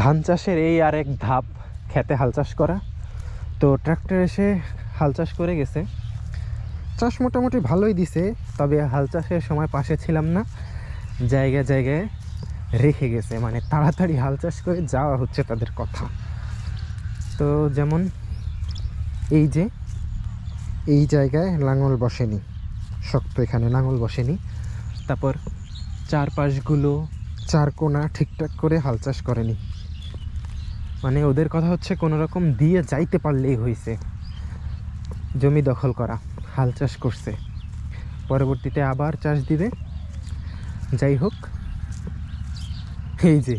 ধান চাষের এই আর এক ধাপ খেতে হাল চাষ করা। তো ট্রাক্টর এসে হাল চাষ করে গেছে। চাষ মোটামুটি ভালোই দিছে, তবে হাল চাষের সময় পাশে ছিলাম না। জায়গায় জায়গায় রেখে গেছে মানে তাড়াতাড়ি হাল চাষ করে যাওয়া হচ্ছে তাদের কথা। তো যেমন এই যে, এই জায়গায় লাঙল বসেনি, শক্ত এখানে লাঙল বসেনি। তারপর চারপাশগুলো, চার কোনা ঠিকঠাক করে হাল চাষ করেনি। মানে ওদের কথা হচ্ছে কোনো রকম দিয়ে যাইতে পারলেই হয়েছে জমি দখল করা, হাল চাষ করছে। পরবর্তীতে আবার চাষ দিবে। যাই হোক, এই যে,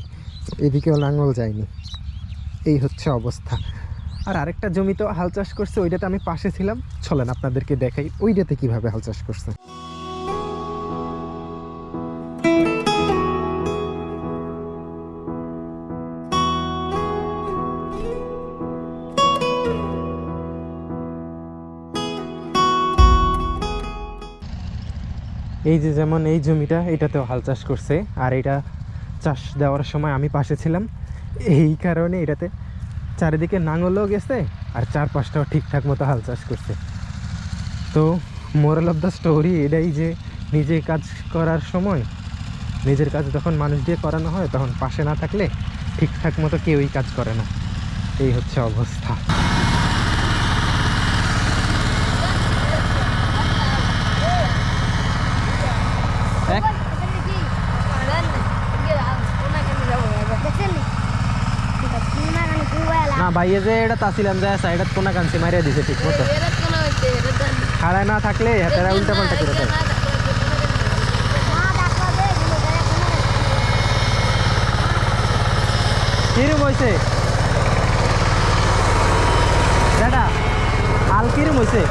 এদিকেও লাঙল যায়নি। এই হচ্ছে অবস্থা। আর আরেকটা জমিতেও হাল চাষ করছে, ওইটাতে আমি পাশে ছিলাম। চলেন আপনাদেরকে দেখাই, ওইটাতে কীভাবে হাল চাষ করছে। এই যে যেমন এই জমিটা, এটাতেও হাল চাষ করছে। আর এটা চাষ দেওয়ার সময় আমি পাশে ছিলাম। এই কারণে এটাতে চারিদিকে নাঙলও গেছে আর চারপাশটাও ঠিকঠাক মতো হাল চাষ করছে। তো মোরাল অফ দ্য স্টোরি এটাই যে নিজে কাজ করার সময়, নিজের কাজ যখন মানুষ দিয়ে করানো হয়, তখন পাশে না থাকলে ঠিকঠাক মতো কেউই কাজ করে না। এই হচ্ছে অবস্থা। না বাইয়ে যে এটা তাছিলাম যায় সাইডত কোনা কানছি মারিয়া দিছে ঠিক মতো। খাড়ায় না থাকলে হাতেরা উল্টা পাল্টা করে দেয় কিরম হয়েছে দাদা হাল কিরম হয়েছে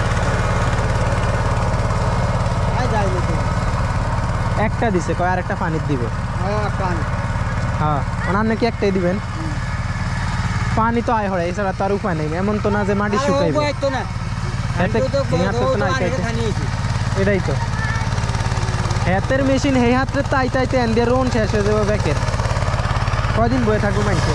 একটা দিছে কয় আর একটা পানির দিবে। হ্যাঁ ওনার নাকি একটাই দিবেন? পানি তো আয় হয় এছাড়া তার উপায় নেই। এমন তো না যে মাটি খাইতে। এটাই তো। হ্যাঁ মেশিন হে হাতের তাই তাইতে দিয়ে রোন শেষ হয়ে যাবে ব্যাকের। কদিন বয়ে থাকব মাইনছে?